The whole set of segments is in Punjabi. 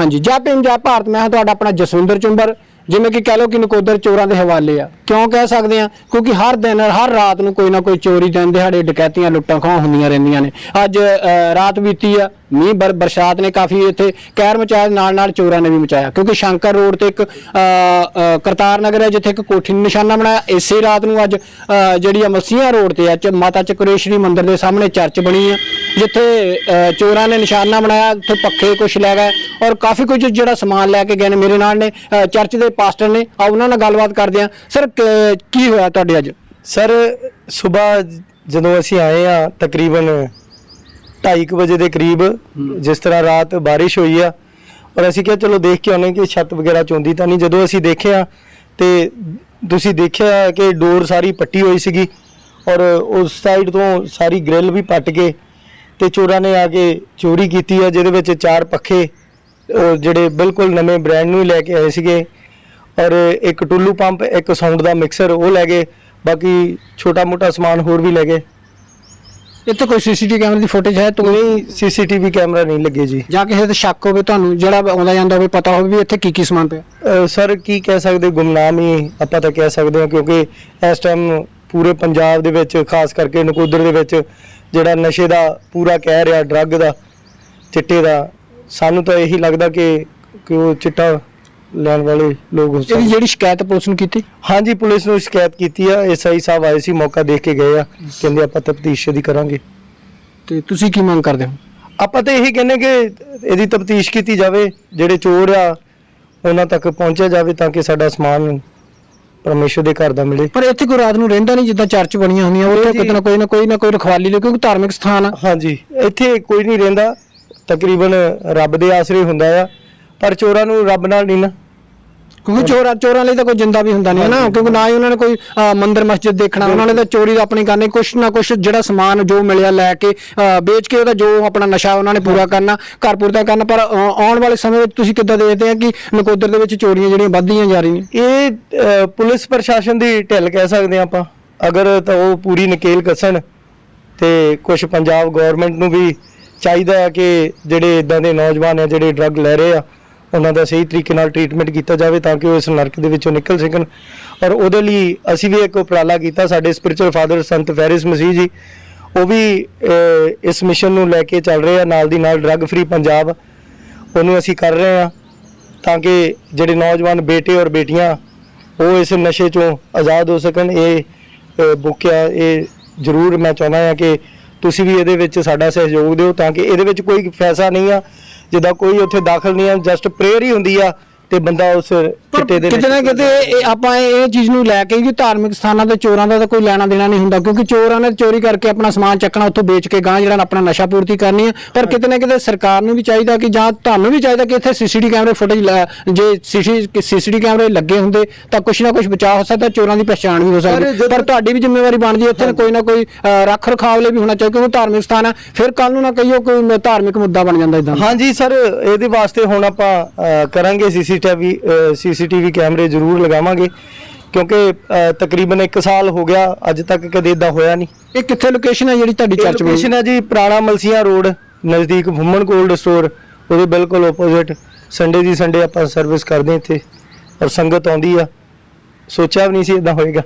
ਹਾਂਜੀ, ਜੈ ਭੀਮ ਜੈ ਭਾਰਤ, ਮੈਂ ਹਾਂ ਤੁਹਾਡਾ ਆਪਣਾ ਜਸਵਿੰਦਰ ਚੁੰਬਰ, ਜਿਵੇਂ ਕਿ ਕਹਿ ਲਓ ਕਿ ਨਕੋਦਰ ਚੋਰਾਂ ਦੇ ਹਵਾਲੇ ਆ। ਕਿਉਂ ਕਹਿ ਸਕਦੇ ਆ ਕਿਉਂਕਿ ਹਰ ਦਿਨ ਹਰ ਰਾਤ ਨੂੰ ਕੋਈ ਨਾ ਕੋਈ ਚੋਰੀ ਦਿਨ ਦਿਹਾੜੇ ਡਕੈਤੀਆਂ ਲੁੱਟਾਂ ਖੋਹਾਂ ਹੁੰਦੀਆਂ ਰਹਿੰਦੀਆਂ ਨੇ। ਅੱਜ ਰਾਤ ਬੀਤੀ ਆ ਮੀਂਹ ਬਰ ਬਰਸਾਤ ਨੇ ਕਾਫੀ ਇੱਥੇ ਕਹਿਰ ਮਚਾਇਆ ਨਾਲ ਨਾਲ ਚੋਰਾਂ ਨੇ ਵੀ ਮਚਾਇਆ। ਕਿਉਂਕਿ ਸ਼ੰਕਰ ਰੋਡ ਤੇ ਇੱਕ ਅ, ਕਰਤਾਰ ਨਗਰ ਹੈ ਜਿੱਥੇ ਇੱਕ ਕੋਠੀ ਨੂੰ ਨਿਸ਼ਾਨਾ ਬਣਾਇਆ। ਇਸੇ ਰਾਤ ਨੂੰ ਅੱਜ ਜਿਹੜੀ ਆ ਮਸੀਹਾ ਰੋਡ ਤੇ ਆ ਮਾਤਾ ਚਕਰੇਸ਼ਵਰੀ ਮੰਦਿਰ ਦੇ ਸਾਹਮਣੇ ਚਰਚ ਬਣੀ ਆ ਜਿੱਥੇ ਚੋਰਾਂ ਨੇ ਨਿਸ਼ਾਨਾ ਬਣਾਇਆ ਉੱਥੇ ਪੱਖੇ ਕੁਛ ਲੈ ਗਏ ਔਰ ਕਾਫੀ ਕੁਝ ਜਿਹੜਾ ਸਮਾਨ ਲੈ ਕੇ ਗਏ ਨੇ ਮੇਰੇ ਨਾਲ ਨੇ ਚਰਚ ਦੇ ਪਾਸਟਰ ਨੇ। ਆ ਉਹਨਾਂ ਨਾਲ ਗੱਲਬਾਤ ਕਰਦੇ ਆ ਸਰ ਕ- ਕੀ ਹੋਇਆ ਤੁਹਾਡੇ ਅੱਜ? ਸਰ ਸਵੇਰ ਜਦੋਂ ਅਸੀਂ ਆਏ ਆ ਤਕਰੀਬਨ 2:30 ਵਜੇ ਦੇ ਕਰੀਬ ਜਿਸ ਤਰ੍ਹਾਂ ਰਾਤ ਬਾਰਿਸ਼ ਹੋਈ ਆ ਔਰ ਅਸੀਂ ਕਿਹਾ ਚਲੋ ਦੇਖ ਕੇ ਆਉਣੇ ਕਿ ਛੱਤ ਵਗੈਰਾ ਚੋਂਦੀ ਤਾਂ ਨਹੀਂ। ਜਦੋਂ ਅਸੀਂ ਦੇਖਿਆ ਤੇ ਤੁਸੀਂ ਦੇਖਿਆ ਕਿ ਡੋਰ ਸਾਰੀ ਪੱਟੀ ਹੋਈ ਸੀਗੀ ਔਰ ਉਸ ਸਾਈਡ ਤੋਂ ਸਾਰੀ ਗ੍ਰਿਲ ਵੀ ਪੱਟ ਕੇ ਤੇ ਚੋਰਾਂ ਨੇ ਆ ਕੇ ਚੋਰੀ ਕੀਤੀ ਆ ਜਿਹਦੇ ਵਿੱਚ ਚਾਰ ਪੱਖੇ ਉਹ ਜਿਹੜੇ ਬਿਲਕੁਲ ਨਵੇਂ ਬ੍ਰਾਂਡ ਨੂੰ ਹੀ ਲੈ ਕੇ ਆਏ ਸੀਗੇ। ਔਰ ਇੱਕ ਟੁੱਲੂ ਪੰਪ ਇੱਕ ਸਾਊਂਡ ਦਾ ਮਿਕਸਰ ਉਹ ਲੈ ਗਏ ਬਾਕੀ ਛੋਟਾ ਮੋਟਾ ਸਮਾਨ ਹੋਰ ਵੀ ਲੈ ਗਏ। ਇੱਥੇ ਕੋਈ ਸੀਸੀਟੀਵੀ ਕੈਮਰੇ ਦੀ ਫੁਟੇਜ ਹੈ? ਤੂੰ ਨਹੀਂ ਸੀਸੀਟੀਵੀ ਕੈਮਰਾ ਨਹੀਂ ਲੱਗੇ ਜੀ। ਜਾਂ ਕਿਸੇ ਤੇ ਸ਼ੱਕ ਹੋਵੇ ਤੁਹਾਨੂੰ ਜਿਹੜਾ ਆਉਂਦਾ ਜਾਂਦਾ ਹੋਵੇ ਪਤਾ ਹੋਵੇ ਵੀ ਇੱਥੇ ਕੀ ਕੀ ਸਮਾਨ ਪਿਆ। ਸਰ ਕੀ ਕਹਿ ਸਕਦੇ? ਗੁੰਮਨਾਮ ਹੀ ਆਪਾਂ ਤਾਂ ਕਹਿ ਸਕਦੇ ਹਾਂ ਕਿਉਂਕਿ ਇਸ ਟਾਈਮ ਪੂਰੇ ਪੰਜਾਬ ਦੇ ਵਿੱਚ ਖਾਸ ਕਰਕੇ ਨਕੋਦਰ ਦੇ ਵਿੱਚ ਜਿਹੜਾ ਨਸ਼ੇ ਦਾ ਪੂਰਾ ਕਹਿ ਰਿਹਾ ਡਰੱਗ ਦਾ ਚਿੱਟੇ ਦਾ ਸਾਨੂੰ ਤਾਂ ਇਹੀ ਲੱਗਦਾ ਕਿ ਕਿ ਉਹ ਚਿੱਟਾ ਲੈਣ ਵਾਲੇ ਲੋਕ ਹੋ ਇਹਦੀ ਸਕਦੇ ਜਿਹੜੀ ਸ਼ਿਕਾਇਤ ਪੁਲਿਸ ਨੂੰ ਕੀਤੀ? ਹਾਂਜੀ ਪੁਲਿਸ ਨੂੰ ਸ਼ਿਕਾਇਤ ਕੀਤੀ ਆ। ਐਸਆਈ ਸਾਹਿਬ ਆਏ ਸੀ ਮੌਕਾ ਦੇਖ ਕੇ ਗਏ ਆ। ਕਹਿੰਦੇ ਆਪਾਂ ਤਫਤੀਸ਼ ਦੀ ਕਰਾਂਗੇ। ਤੇ ਤੁਸੀਂ ਕੀ ਮੰਗ ਕਰਦੇ ਹੋ? ਆਪਾਂ ਤਾਂ ਇਹੀ ਕਹਿੰਦੇ ਕਿ ਇਹਦੀ ਤਫਤੀਸ਼ ਕੀਤੀ ਜਾਵੇ ਜਿਹੜੇ ਚੋਰ ਆ ਉਹਨਾਂ ਤੱਕ ਪਹੁੰਚਿਆ ਜਾਵੇ ਤਾਂ ਕਿ ਸਾਡਾ ਸਮਾਨ ਪਰਮੇਸ਼ਰ ਦੇ ਘਰ ਦਾ ਮਿਲੇ। ਪਰ ਇੱਥੇ ਕੋਈ ਰਾਤ ਨੂੰ ਰਹਿੰਦਾ ਨਹੀਂ ਜਿੱਦਾਂ ਚਰਚ ਬਣੀਆਂ ਹੁੰਦੀਆਂ ਉੱਥੇ। ਕਿਤੇ ਨਾ ਕੋਈ ਨਾ ਕੋਈ ਨਾ ਕੋਈ ਰਖਵਾਲੀ ਲਈ ਕਿਉਂਕਿ ਧਾਰਮਿਕ ਸਥਾਨ ਆ। ਹਾਂਜੀ ਇੱਥੇ ਕੋਈ ਨਹੀਂ ਰਹਿੰਦਾ। ਤਕਰੀਬਨ ਰੱਬ ਦੇ ਆਸਰੇ ਹੁੰਦਾ ਆ ਪਰ ਚੋਰਾਂ ਨੂੰ ਰੱਬ ਨਾਲ ਨਹੀਂ ਨਾ। ਕਿਉਂਕਿ ਚੋਰਾਂ ਚੋਰਾਂ ਲਈ ਤਾਂ ਕੋਈ ਜਿੰਦਾ ਵੀ ਹੁੰਦਾ ਨਹੀਂ ਹੈ ਨਾ ਕਿਉਂਕਿ ਨਾ ਹੀ ਉਹਨਾਂ ਨੇ ਕੋਈ ਮੰਦਿਰ ਮਸਜਿਦ ਦੇਖਣਾ ਉਹਨਾਂ ਨੇ ਤਾਂ ਚੋਰੀ ਦਾ ਆਪਣੀ ਕਰਨੀ ਕੁਛ ਨਾ ਕੁਛ ਜਿਹੜਾ ਸਮਾਨ ਜੋ ਮਿਲਿਆ ਲੈ ਕੇ ਵੇਚ ਕੇ ਉਹਦਾ ਜੋ ਆਪਣਾ ਨਸ਼ਾ ਉਹਨਾਂ ਨੇ ਪੂਰਾ ਕਰਨਾ ਘਰ ਪੂਰਤਾ ਕਰਨਾ ਪਰ ਆਉਣ ਵਾਲੇ ਸਮੇਂ ਵਿੱਚ ਤੁਸੀਂ ਕਿੱਦਾਂ ਦੇਖਦੇ ਆ ਕਿ ਨਕੋਦਰ ਦੇ ਵਿੱਚ ਚੋਰੀਆਂ ਜਿਹੜੀਆਂ ਵੱਧਦੀਆਂ ਜਾ ਰਹੀਆਂ? ਇਹ ਪੁਲਿਸ ਪ੍ਰਸ਼ਾਸਨ ਦੀ ਢਿੱਲ ਕਹਿ ਸਕਦੇ ਹਾਂ ਆਪਾਂ। ਅਗਰ ਤਾਂ ਉਹ ਪੂਰੀ ਨਕੇਲ ਕੱਸਣ ਤੇ ਕੁਝ ਪੰਜਾਬ ਗਵਰਨਮੈਂਟ ਨੂੰ ਵੀ ਚਾਹੀਦਾ ਹੈ ਕਿ ਜਿਹੜੇ ਇਦਾਂ ਦੇ ਨੌਜਵਾਨ ਆ ਜਿਹੜੇ ਡਰੱਗ ਲੈ ਰਹੇ ਆ ਉਹਨਾਂ ਦਾ ਸਹੀ ਤਰੀਕੇ ਨਾਲ ਟ੍ਰੀਟਮੈਂਟ ਕੀਤਾ ਜਾਵੇ ਤਾਂ ਕਿ ਉਹ ਇਸ ਨਰਕ ਦੇ ਵਿੱਚੋਂ ਨਿਕਲ ਸਕਣ। ਔਰ ਉਹਦੇ ਲਈ ਅਸੀਂ ਵੀ ਇੱਕ ਉਪਰਾਲਾ ਕੀਤਾ ਸਾਡੇ ਸਪਿਰਚੁਅਲ ਫਾਦਰ ਸੰਤ ਫੈਰਿਸ ਮਸੀਹ ਜੀ ਉਹ ਵੀ ਇਸ ਮਿਸ਼ਨ ਨੂੰ ਲੈ ਕੇ ਚੱਲ ਰਹੇ ਆ ਨਾਲ ਦੀ ਨਾਲ ਡਰੱਗ ਫ੍ਰੀ ਪੰਜਾਬ। ਉਹਨੂੰ ਅਸੀਂ ਕਰ ਰਹੇ ਆ ਤਾਂ ਕਿ ਜਿਹੜੇ ਨੌਜਵਾਨ ਬੇਟੇ ਔਰ ਬੇਟੀਆਂ ਉਹ ਇਸ ਨਸ਼ੇ ਚੋਂ ਆਜ਼ਾਦ ਹੋ ਸਕਣ। ਇਹ ਅ, ਬੁੱਕ ਆ ਇਹ ਜ਼ਰੂਰ ਮੈਂ ਚਾਹੁੰਦਾ ਹਾਂ ਕਿ ਤੁਸੀਂ ਵੀ ਇਹਦੇ ਵਿੱਚ ਸਾਡਾ ਸਹਿਯੋਗ ਦਿਓ ਤਾਂ ਕਿ ਇਹਦੇ ਵਿੱਚ ਕੋਈ ਪੈਸਾ ਨਹੀਂ ਆ। ਜਿੱਦਾਂ ਕੋਈ ਉੱਥੇ ਦਾਖਲ ਨਹੀਂ ਹੈ ਜਸਟ ਪ੍ਰੇਅਰ ਹੀ ਹੁੰਦੀ ਆ ਤੇ ਬੰਦਾ ਉਸ ਚਿੱਟੇ ਦੇ ਕਿਤੇ ਨਾ ਕਿਤੇ ਇਹ ਆਪਾਂ ਇਹ ਚੀਜ਼ ਨੂੰ ਲੈ ਕੇ ਕਿ ਧਾਰਮਿਕ ਸਥਾਨਾਂ ਤੇ ਚੋਰਾਂ ਦਾ ਤਾਂ ਕੋਈ ਲੈਣਾ ਦੇਣਾ ਨਹੀਂ ਹੁੰਦਾ ਕਿਉਂਕਿ ਚੋਰਾਂ ਨੇ ਚੋਰੀ ਕਰਕੇ ਆਪਣਾ ਸਮਾਨ ਚੱਕਣਾ ਉੱਥੋਂ ਵੇਚ ਕੇ ਗਾਂ ਜਿਹੜਾ ਆਪਣਾ ਨਸ਼ਾ ਪੂਰਤੀ ਕਰਨੀ ਹੈ ਪਰ ਕਿਤੇ ਨਾ ਕਿਤੇ ਸਰਕਾਰ ਨੂੰ ਵੀ ਚਾਹੀਦਾ ਕਿ ਜਾਂ ਤੁਹਾਨੂੰ ਵੀ ਚਾਹੀਦਾ ਕਿ ਇੱਥੇ ਸੀਸੀਟੀ ਕੈਮਰੇ ਫੁਟੇਜ ਜੇ ਸੀਸੀਟੀ ਕੈਮਰੇ ਲੱਗੇ ਹੁੰਦੇ ਤਾਂ ਕੁਛ ਨਾ ਕੁਛ ਬਚਾਅ ਹੋ ਸਕਦਾ ਚੋਰਾਂ ਦੀ ਪਛਾਣ ਵੀ ਹੋ ਸਕਦੀ। ਜਦੋਂ- ਪਰ ਤੁਹਾਡੀ ਵੀ ਜ਼ਿੰਮੇਵਾਰੀ ਬਣਦੀ ਹੈ ਉੱਥੇ ਕੋਈ ਨਾ ਕੋਈ ਅ, ਰੱਖ ਰਖਾਵ ਲਈ ਵੀ ਹੋਣਾ ਚਾਹੀਦਾ ਕਿਉਂਕਿ ਧਾਰਮਿਕ ਸਥਾਨ ਹੈ ਫਿਰ ਕੱਲ ਨੂੰ ਨਾ ਕਹੀਓ ਕੋਈ ਧਾਰਮਿਕ ਮੁੱਦਾ ਬਣ ਜਾਂਦਾ ਇਦਾਂ ਹਾਂਜੀ ਸਰ ਇਹਦੇ ਵਾਸਤੇ ਹੁਣ ਆਪਾਂ ਅ, ਕਰਾਂਗੇ ਸੀਸੀਟੀਵੀ ਸੀਸੀਟੀਵੀ ਕੈਮਰੇ ਜ਼ਰੂਰ ਲਗਾਵਾਂਗੇ ਕਿਉਂਕਿ ਤਕਰੀਬਨ 1 ਸਾਲ ਹੋ ਗਿਆ ਅੱਜ ਤੱਕ ਕਦੇ ਇਦਾਂ ਹੋਇਆ ਨਹੀਂ। ਇਹ ਕਿੱਥੇ ਲੋਕੇਸ਼ਨ ਹੈ ਜਿਹੜੀ ਤੁਹਾਡੀ ਚਰਚ ਬਣੀ ਲੋਕੇਸ਼ਨ ਹੈ ਜੀ ਪੁਰਾਣਾ ਮਲਸੀਆਂ ਰੋਡ ਨਜ਼ਦੀਕ ਵੂਮਨ ਕੋਲਡ ਸਟੋਰ ਉਹਦੇ ਬਿਲਕੁਲ ਆਪੋਜ਼ਿਟ ਸੰਡੇ ਦੀ ਸੰਡੇ ਆਪਾਂ ਸਰਵਿਸ ਕਰਦੇ ਇੱਥੇ ਔਰ ਸੰਗਤ ਆਉਂਦੀ ਆ। ਸੋਚਿਆ ਵੀ ਨਹੀਂ ਸੀ ਇਦਾਂ ਹੋਏਗਾ।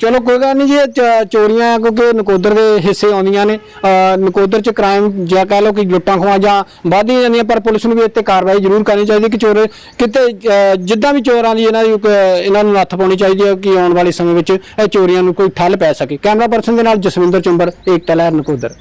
ਚਲੋ ਕੋਈ ਗੱਲ ਨਹੀਂ ਜੀ ਇਹ ਚ- ਚੋਰੀਆਂ ਆ ਕਿਉਂਕਿ ਨਕੋਦਰ ਦੇ ਹਿੱਸੇ ਆਉਂਦੀਆਂ ਨੇ। ਅਹ ਨਕੋਦਰ ਚ ਕ੍ਰਾਈਮ ਜਾਂ ਕਹਿ ਲਓ ਕਿ ਲੁੱਟਾਂ ਖੋਹਾਂ ਜਾਂ ਵੱਧਦੀਆਂ ਜਾਂਦੀਆਂ ਪਰ ਪੁਲਿਸ ਨੂੰ ਵੀ ਇੱਥੇ ਕਾਰਵਾਈ ਜ਼ਰੂਰ ਕਰਨੀ ਚਾਹੀਦੀ ਕਿ ਚੋਰ ਕਿਤੇ ਅਹ ਜਿੱਦਾਂ ਵੀ ਚੋਰਾਂ ਦੀ ਇਹਨਾਂ ਦੀ ਇੱਕ, ਇਹਨਾਂ ਨੂੰ ਨੱਥ ਪਾਉਣੀ ਚਾਹੀਦੀ ਹੈ ਕਿ ਆਉਣ ਵਾਲੇ ਸਮੇਂ ਵਿੱਚ ਇਹ ਚੋਰੀਆਂ ਨੂੰ ਕੋਈ ਠੱਲ ਪੈ ਸਕੇ। ਕੈਮਰਾ ਪਰਸਨ ਦੇ ਨਾਲ ਜਸਵਿੰਦਰ ਚੁੰਬਰ ਏਕਤਾ ਲਹਿਰ ਨਕੋਦਰ।